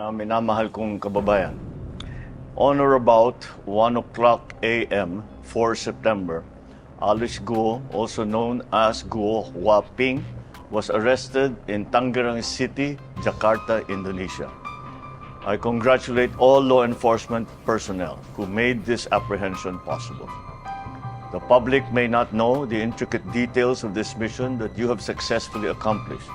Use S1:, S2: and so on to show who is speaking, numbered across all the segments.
S1: mga minamahal kong kababayan. On or about 1 o'clock a.m. 4 September, Alice Guo, also known as Guo Huaping, was arrested in Tangerang City, Jakarta, Indonesia. I congratulate all law enforcement personnel who made this apprehension possible. The public may not know the intricate details of this mission that you have successfully accomplished,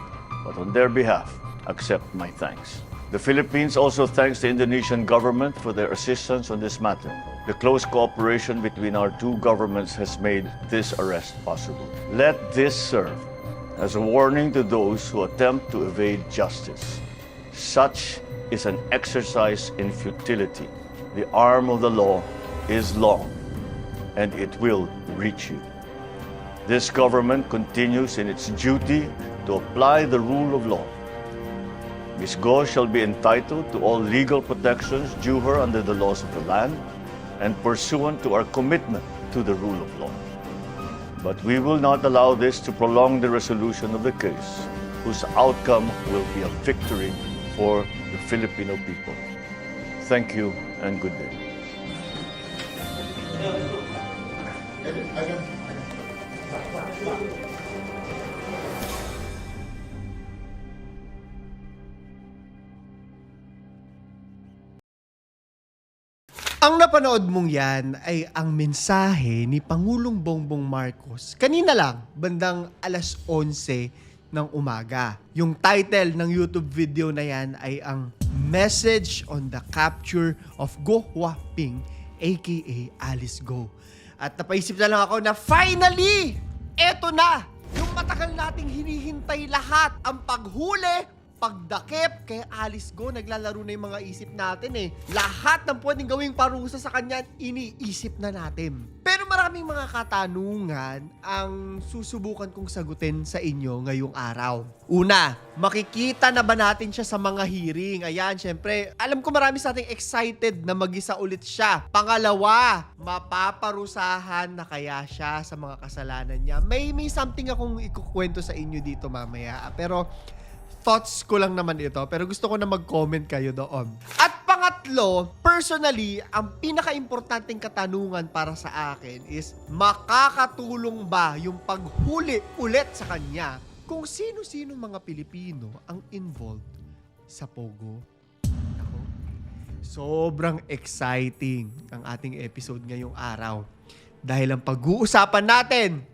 S1: but on their behalf, accept my thanks. The Philippines also thanks the Indonesian government for their assistance on this matter. The close cooperation between our two governments has made this arrest possible. Let this serve as a warning to those who attempt to evade justice. Such is an exercise in futility. The arm of the law is long and it will reach you. This government continues in its duty to apply the rule of law. Ms. Go shall be entitled to all legal protections due her under the laws of the land and pursuant to our commitment to the rule of law. But we will not allow this to prolong the resolution of the case, whose outcome will be a victory for the Filipino people. Thank you and good day.
S2: Ang napanood mong yan ay ang mensahe ni Pangulong Bongbong Marcos kanina lang, bandang alas 11 ng umaga. Yung title ng YouTube video na yan ay ang Message on the Capture of Go Huaping aka Alice Go. At napaisip na lang ako na finally, eto na! Yung matagal nating hinihintay lahat, ang paghuli, pagdakip kay Alice Go, naglalaro na yung mga isip natin eh. Lahat ng pwedeng gawing parusa sa kanya, iniisip na natin. Pero maraming mga katanungan ang susubukan kong sagutin sa inyo ngayong araw. Una, makikita na ba natin siya sa mga hearing? Ayan, syempre, alam ko marami sa ating excited na mag-isa ulit siya. Pangalawa, mapaparusahan na kaya siya sa mga kasalanan niya. May, may something akong ikukwento sa inyo dito mamaya. Pero, thoughts ko lang naman ito, pero gusto ko na mag-comment kayo doon. At pangatlo, personally, ang pinaka-importanting katanungan para sa akin is, makakatulong ba yung paghuli ulit sa kanya kung sino-sino mga Pilipino ang involved sa Pogo? Ako, sobrang exciting ang ating episode ngayong araw. Dahil ang pag-uusapan natin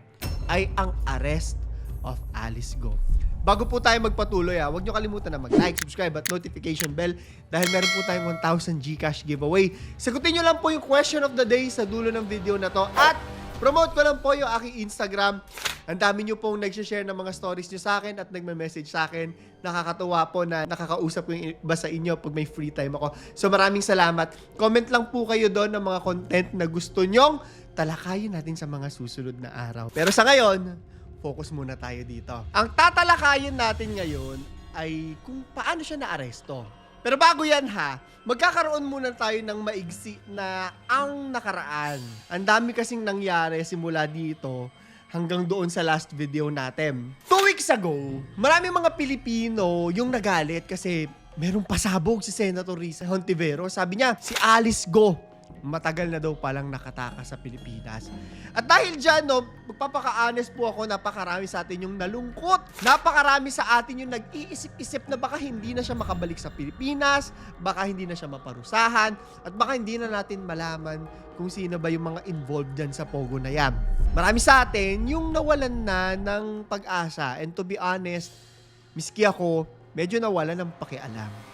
S2: ay ang arrest of Alice Go. Bago po tayo magpatuloy, ah, huwag nyo kalimutan na mag-like, subscribe at notification bell dahil meron po tayong 1,000 Gcash giveaway. Sagutin nyo lang po yung question of the day sa dulo ng video na to at promote ko lang po yung aking Instagram. Ang dami nyo pong nag-share ng mga stories nyo sa akin at nagme-message sa akin. Nakakatuwa po na nakakausap ko yung iba sa inyo pag may free time ako. So maraming salamat. Comment lang po kayo doon ng mga content na gusto nyong talakayin natin sa mga susunod na araw. Pero sa ngayon, focus muna tayo dito. Ang tatalakayin natin ngayon ay kung paano siya naaresto. Pero bago yan ha, magkakaroon muna tayo ng maigsi na ang nakaraan. Ang dami kasing nangyari simula dito hanggang doon sa last video natin. Two weeks ago, marami mga Pilipino yung nagalit kasi merong pasabog si Senator Risa Hontivero. Sabi niya, si Alice Go matagal na daw palang nakataka sa Pilipinas. At dahil dyan, no, magpapaka-honest po ako, napakarami sa atin yung nalungkot. Napakarami sa atin yung nag-iisip-isip na baka hindi na siya makabalik sa Pilipinas, baka hindi na siya maparusahan, at baka hindi na natin malaman kung sino ba yung mga involved dyan sa Pogo na yan. Marami sa atin yung nawalan na ng pag-asa. And to be honest, miski ako, medyo nawalan ng pakialam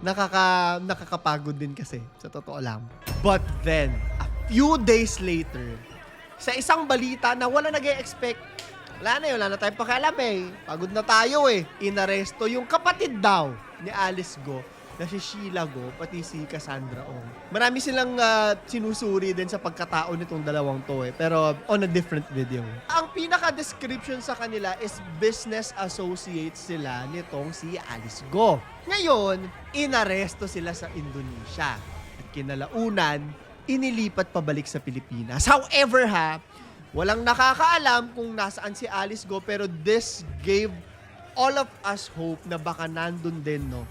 S2: nakaka nakakapagod din kasi sa totoo lang. But then, a few days later, sa isang balita na wala nag expect wala na yun, wala na tayong pakialam eh. Pagod na tayo eh. Inaresto yung kapatid daw ni Alice Go na si Sheila Go, pati si Cassandra Ong. Marami silang ah, sinusuri din sa pagkatao nitong dalawang to eh. Pero on a different video. Pinaka-description sa kanila is business associates sila nitong si Alice Go. Ngayon, inaresto sila sa Indonesia. At kinalaunan, inilipat pabalik sa Pilipinas. However ha, walang nakakaalam kung nasaan si Alice Go pero this gave all of us hope na baka nandun din no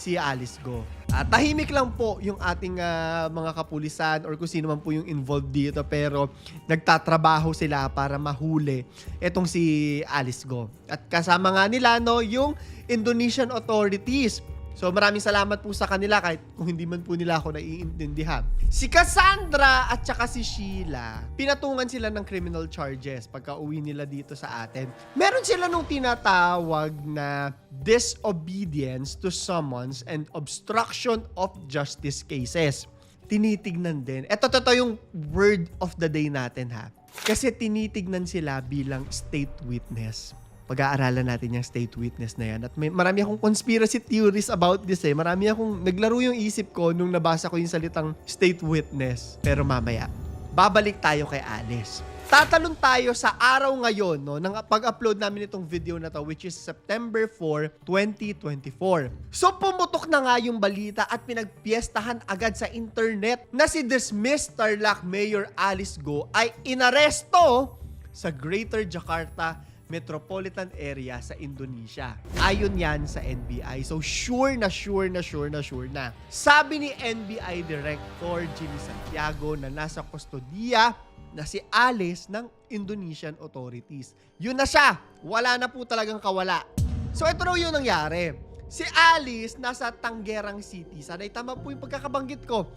S2: si Alice Go. At tahimik lang po yung ating ah, mga kapulisan or kung sino man po yung involved dito pero nagtatrabaho sila para mahuli etong si Alice Go. At kasama nga nila no yung Indonesian authorities. So maraming salamat po sa kanila kahit kung hindi man po nila ako naiintindihan. Si Cassandra at saka si Sheila, pinatungan sila ng criminal charges pagka uwi nila dito sa atin. Meron sila nung tinatawag na disobedience to summons and obstruction of justice cases. Tinitignan din. Ito, to, to yung word of the day natin ha. Kasi tinitignan sila bilang state witness pag-aaralan natin yung state witness na yan. At may, marami akong conspiracy theories about this eh. Marami akong, naglaro yung isip ko nung nabasa ko yung salitang state witness. Pero mamaya, babalik tayo kay Alice. Tatalon tayo sa araw ngayon no, ng pag-upload namin itong video na to which is September 4, 2024. So pumutok na nga yung balita at pinagpiestahan agad sa internet na si dismissed Tarlac Mayor Alice Go ay inaresto sa Greater Jakarta metropolitan area sa Indonesia. Ayon yan sa NBI. So sure na sure na sure na sure na. Sabi ni NBI Director Jimmy Santiago na nasa kustodiya na si Alice ng Indonesian authorities. Yun na siya. Wala na po talagang kawala. So ito raw yung nangyari. Si Alice nasa Tangerang City. Sana'y tama po yung pagkakabanggit ko.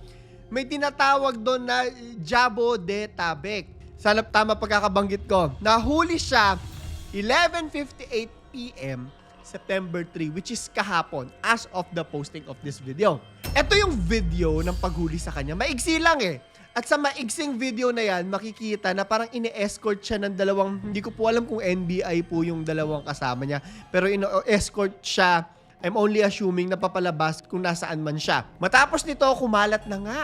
S2: May tinatawag doon na Jabo de Tabek. Sana tama pagkakabanggit ko. Nahuli siya 11.58 p.m. September 3, which is kahapon as of the posting of this video. Ito yung video ng paghuli sa kanya. Maigsi lang eh. At sa maigsing video na yan, makikita na parang ine-escort siya ng dalawang, hindi ko po alam kung NBI po yung dalawang kasama niya, pero ino-escort siya I'm only assuming na papalabas kung nasaan man siya. Matapos nito, kumalat na nga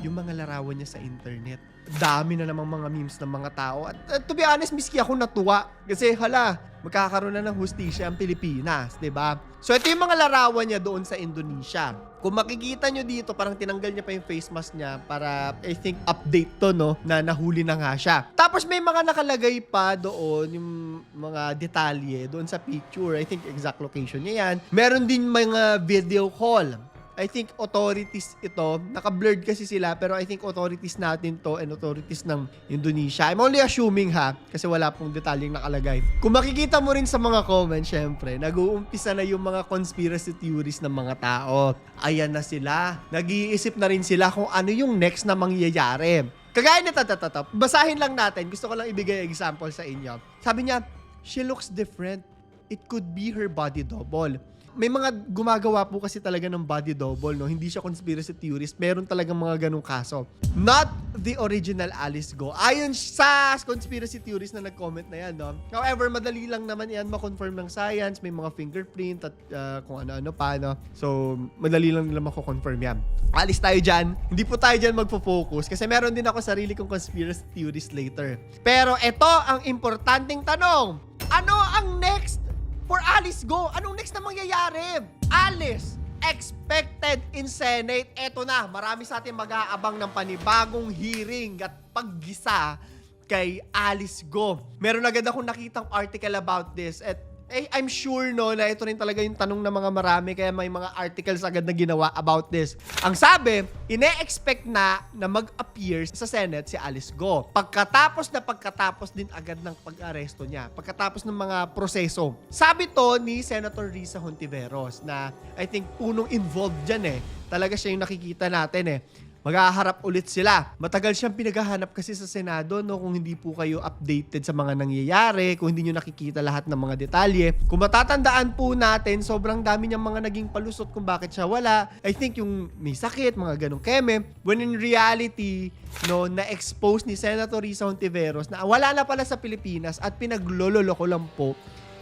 S2: yung mga larawan niya sa internet. Dami na namang mga memes ng mga tao. At, at to be honest, miski ako natuwa. Kasi hala, magkakaroon na ng hustisya ang Pilipinas, 'di ba? So ito yung mga larawan niya doon sa Indonesia. Kung makikita nyo dito, parang tinanggal niya pa yung face mask niya para, I think, update to, no? Na nahuli na nga siya. Tapos may mga nakalagay pa doon, yung mga detalye doon sa picture. I think exact location niya yan. Meron din mga video call. I think authorities ito, naka-blurred kasi sila, pero I think authorities natin to and authorities ng Indonesia. I'm only assuming ha, kasi wala pong detalyeng nakalagay. Kung makikita mo rin sa mga comments, syempre, nag-uumpisa na yung mga conspiracy theories ng mga tao. Ayan na sila. Nag-iisip na rin sila kung ano yung next na mangyayari. Kagaya nito, tatato, basahin lang natin. Gusto ko lang ibigay example sa inyo. Sabi niya, she looks different. It could be her body double may mga gumagawa po kasi talaga ng body double, no? Hindi siya conspiracy theorist. Meron talagang mga ganong kaso. Not the original Alice Go. Ayon sa conspiracy theorist na nag-comment na yan, no? However, madali lang naman yan makonfirm ng science. May mga fingerprint at uh, kung ano-ano pa, no? So, madali lang nila mako-confirm yan. Alis tayo dyan. Hindi po tayo dyan magpo-focus kasi meron din ako sarili kong conspiracy theorist later. Pero ito ang importanteng tanong. Ano ang next for Alice Go. Anong next na mangyayari? Alice, expected in Senate. Eto na, marami sa atin mag-aabang ng panibagong hearing at paggisa kay Alice Go. Meron agad akong nakitang article about this at eh, I'm sure no na ito rin talaga yung tanong ng mga marami kaya may mga articles agad na ginawa about this. Ang sabi, ine-expect na na mag-appear sa Senate si Alice Go. Pagkatapos na pagkatapos din agad ng pag-aresto niya. Pagkatapos ng mga proseso. Sabi to ni Senator Risa Hontiveros na I think punong involved dyan eh. Talaga siya yung nakikita natin eh maghaharap ulit sila. Matagal siyang pinaghahanap kasi sa Senado no kung hindi po kayo updated sa mga nangyayari, kung hindi nyo nakikita lahat ng mga detalye. Kung matatandaan po natin, sobrang dami niyang mga naging palusot kung bakit siya wala. I think yung may sakit, mga ganong keme. When in reality, no, na-expose ni Senator Risa Hontiveros na wala na pala sa Pilipinas at pinaglololoko lang po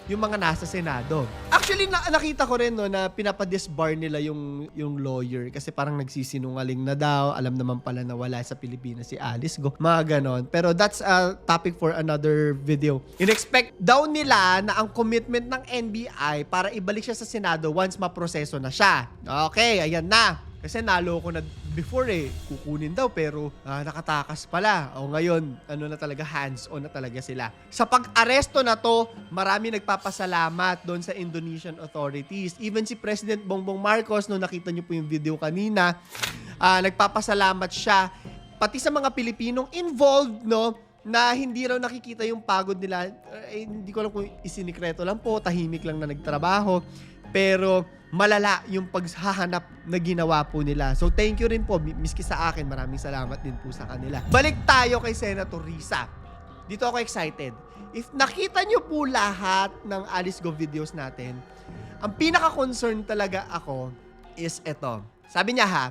S2: yung mga nasa Senado. Actually, na- nakita ko rin no, na pinapadisbar nila yung, yung lawyer kasi parang nagsisinungaling na daw. Alam naman pala na wala sa Pilipinas si Alice Go. Mga ganon. Pero that's a topic for another video. In-expect daw nila na ang commitment ng NBI para ibalik siya sa Senado once maproseso na siya. Okay, ayan na. Kasi naloko na before eh, kukunin daw pero ah, nakatakas pala. O ngayon, ano na talaga, hands-on na talaga sila. Sa pag-aresto na to, marami nagpapasalamat doon sa Indonesian authorities. Even si President Bongbong Marcos, no nakita niyo po yung video kanina, ah, nagpapasalamat siya. Pati sa mga Pilipinong involved, no, na hindi raw nakikita yung pagod nila. Eh, hindi ko alam kung isinikreto lang po, tahimik lang na nagtrabaho. Pero malala yung paghahanap na ginawa po nila. So thank you rin po, mi- miski sa akin, maraming salamat din po sa kanila. Balik tayo kay Senator Risa. Dito ako excited. If nakita nyo po lahat ng Alice Go videos natin, ang pinaka-concern talaga ako is ito. Sabi niya ha,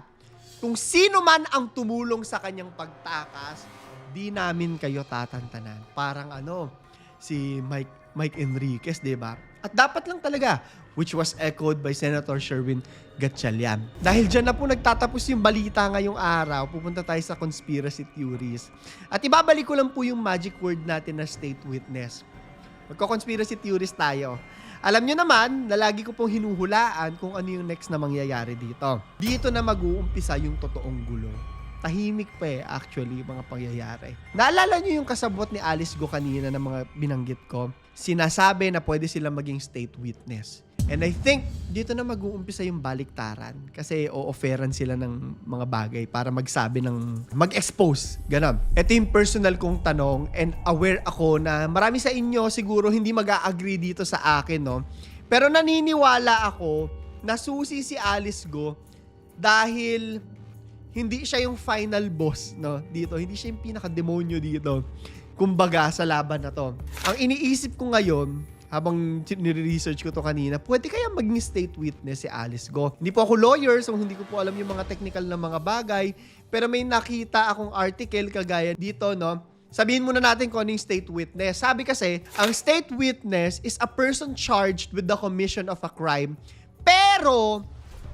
S2: kung sino man ang tumulong sa kanyang pagtakas, di namin kayo tatantanan. Parang ano, si Mike Mike Enriquez, 'di ba? At dapat lang talaga, which was echoed by Senator Sherwin Gatchalian. Dahil dyan na po nagtatapos yung balita ngayong araw, pupunta tayo sa conspiracy theories. At ibabalik ko lang po yung magic word natin na state witness. Magko-conspiracy theories tayo. Alam nyo naman na lagi ko pong hinuhulaan kung ano yung next na mangyayari dito. Dito na mag-uumpisa yung totoong gulo. Tahimik pa eh, actually, mga pangyayari. Naalala nyo yung kasabot ni Alice Go kanina na mga binanggit ko? Sinasabi na pwede sila maging state witness. And I think dito na mag-uumpisa yung baliktaran kasi o-offeran sila ng mga bagay para magsabi ng mag-expose. Ganon. Ito yung personal kong tanong and aware ako na marami sa inyo siguro hindi mag-agree dito sa akin, no? Pero naniniwala ako na susi si Alice Go dahil hindi siya yung final boss, no? Dito, hindi siya yung pinaka-demonyo dito. Kumbaga, sa laban na to. Ang iniisip ko ngayon, habang nire-research ko to kanina, pwede kaya maging state witness si Alice Go. Hindi po ako lawyer, so hindi ko po alam yung mga technical na mga bagay, pero may nakita akong article kagaya dito, no? Sabihin muna natin kung ano state witness. Sabi kasi, ang state witness is a person charged with the commission of a crime, pero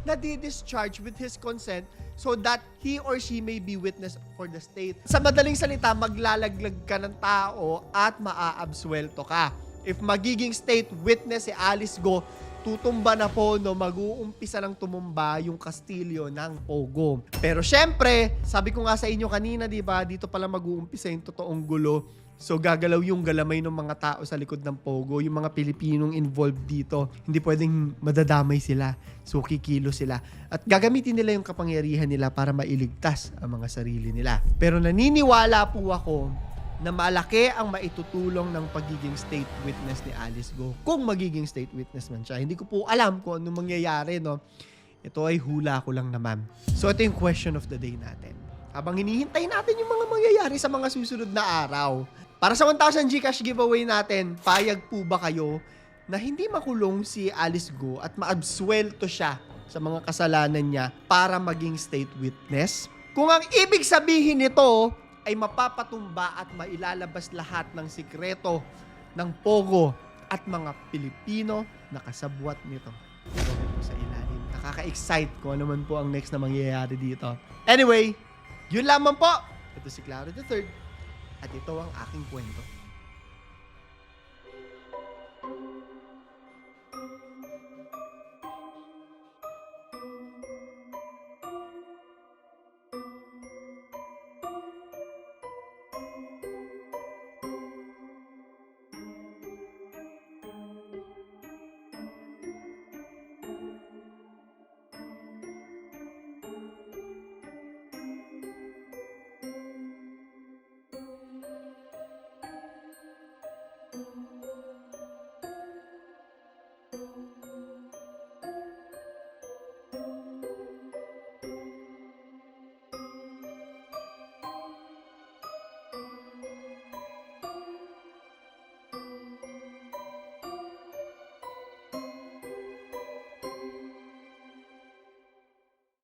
S2: nadi-discharge with his consent so that he or she may be witness for the state. Sa madaling salita, maglalaglag ka ng tao at maaabsuelto ka. If magiging state witness si Alice Go, tutumba na po no mag-uumpisa ng tumumba yung kastilyo ng Pogo. Pero syempre, sabi ko nga sa inyo kanina, 'di ba, dito pala mag-uumpisa yung totoong gulo. So gagalaw yung galamay ng mga tao sa likod ng Pogo, yung mga Pilipinong involved dito. Hindi pwedeng madadamay sila. So kikilo sila. At gagamitin nila yung kapangyarihan nila para mailigtas ang mga sarili nila. Pero naniniwala po ako na malaki ang maitutulong ng pagiging state witness ni Alice Go. Kung magiging state witness man siya. Hindi ko po alam kung anong mangyayari, no? Ito ay hula ko lang naman. So ito yung question of the day natin. Habang hinihintay natin yung mga mangyayari sa mga susunod na araw. Para sa 1,000 Gcash giveaway natin, payag po ba kayo na hindi makulong si Alice Go at maabsuelto siya sa mga kasalanan niya para maging state witness? Kung ang ibig sabihin nito ay mapapatumba at mailalabas lahat ng sikreto ng Pogo at mga Pilipino na kasabwat nito. Comment po sa ilalim. Nakaka-excite kung ano man po ang next na mangyayari dito. Anyway, yun lamang po. Ito si Claro Third at ito ang aking kwento.